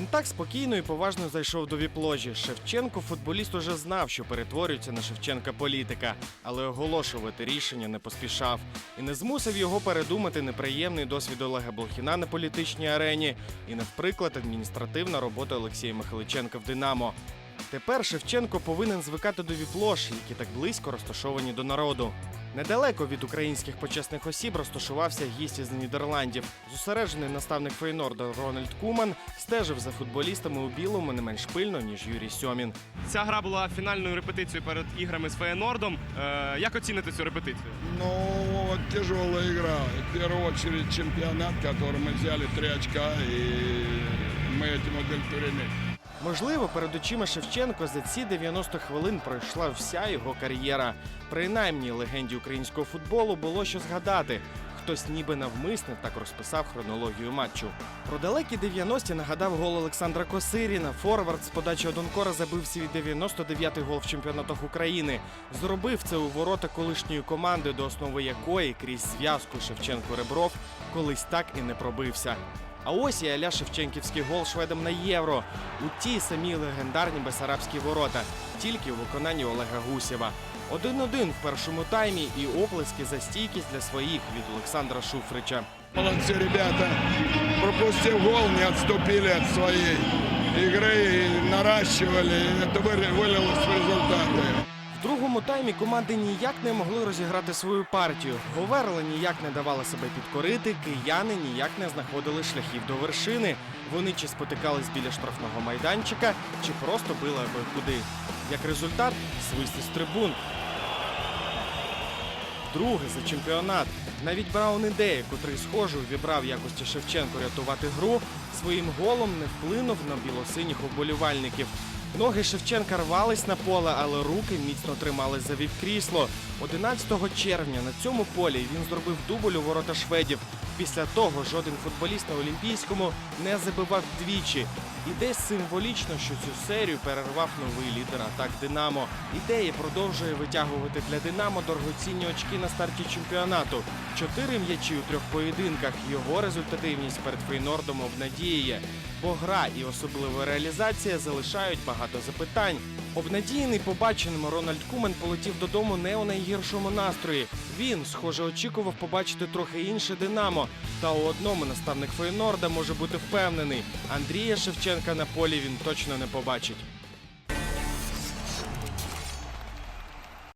Він так спокійно і поважно зайшов до віпложі. Шевченко, футболіст, уже знав, що перетворюється на Шевченка політика, але оголошувати рішення не поспішав і не змусив його передумати неприємний досвід Олега Блохіна на політичній арені і, наприклад, адміністративна робота Олексія Михайличенка в Динамо. Тепер Шевченко повинен звикати до віплож, які так близько розташовані до народу. Недалеко від українських почесних осіб розташувався гість із Нідерландів. Зосереджений наставник Фейнорда Рональд Куман стежив за футболістами у білому не менш пильно, ніж Юрій Сьомін. Ця гра була фінальною репетицією перед іграми з Феєнордом. Е, як оціните цю репетицію? Ну, вот тяжелая игра. В первую очередь чемпионат, который мы взяли три очка, и мы этим удовлетворены. Можливо, перед очима Шевченко за ці 90 хвилин пройшла вся його кар'єра. Принаймні, легенді українського футболу було що згадати. Хтось ніби навмисне так розписав хронологію матчу. Про далекі 90-ті нагадав гол Олександра Косиріна. Форвард з подачі Одонкора забив свій 99-й гол в чемпіонатах України. Зробив це у ворота колишньої команди, до основи якої крізь зв'язку Шевченко Ребров колись так і не пробився. А ось і Аля Шевченківський гол шведам на євро у ті самі легендарні Бесарабські ворота, тільки в виконанні Олега Гусєва. 1-1 в першому таймі і оплески за стійкість для своїх від Олександра Шуфрича. Молодцы ребята. Пропустив гол, не отступили от своей игры и наращивали. Это вы- вылилось в результаты. Другому таймі команди ніяк не могли розіграти свою партію. Говерла ніяк не давала себе підкорити, кияни ніяк не знаходили шляхів до вершини. Вони чи спотикались біля штрафного майданчика, чи просто били аби куди. Як результат, свист із трибун. Друге за чемпіонат. Навіть Браун Ідея, котрий схоже увібрав якості Шевченко рятувати гру, своїм голом не вплинув на білосиніх уболівальників. Ноги Шевченка рвались на поле, але руки міцно тримались за віп-крісло. 11 червня на цьому полі він зробив дубль у ворота шведів. Після того жоден футболіст на Олімпійському не забивав двічі. І десь символічно, що цю серію перервав новий лідер атак Динамо. Ідея продовжує витягувати для Динамо дорогоцінні очки на старті чемпіонату. Чотири м'ячі у трьох поєдинках. Його результативність перед Фейнордом обнадіює. Бо гра і особлива реалізація залишають багато запитань. Обнадіяний побаченим Рональд Кумен полетів додому не у найгіршому настрої. Він, схоже, очікував побачити трохи інше Динамо. Та у одному наставник Фейнорда може бути впевнений. Андрія Шевченка на полі він точно не побачить.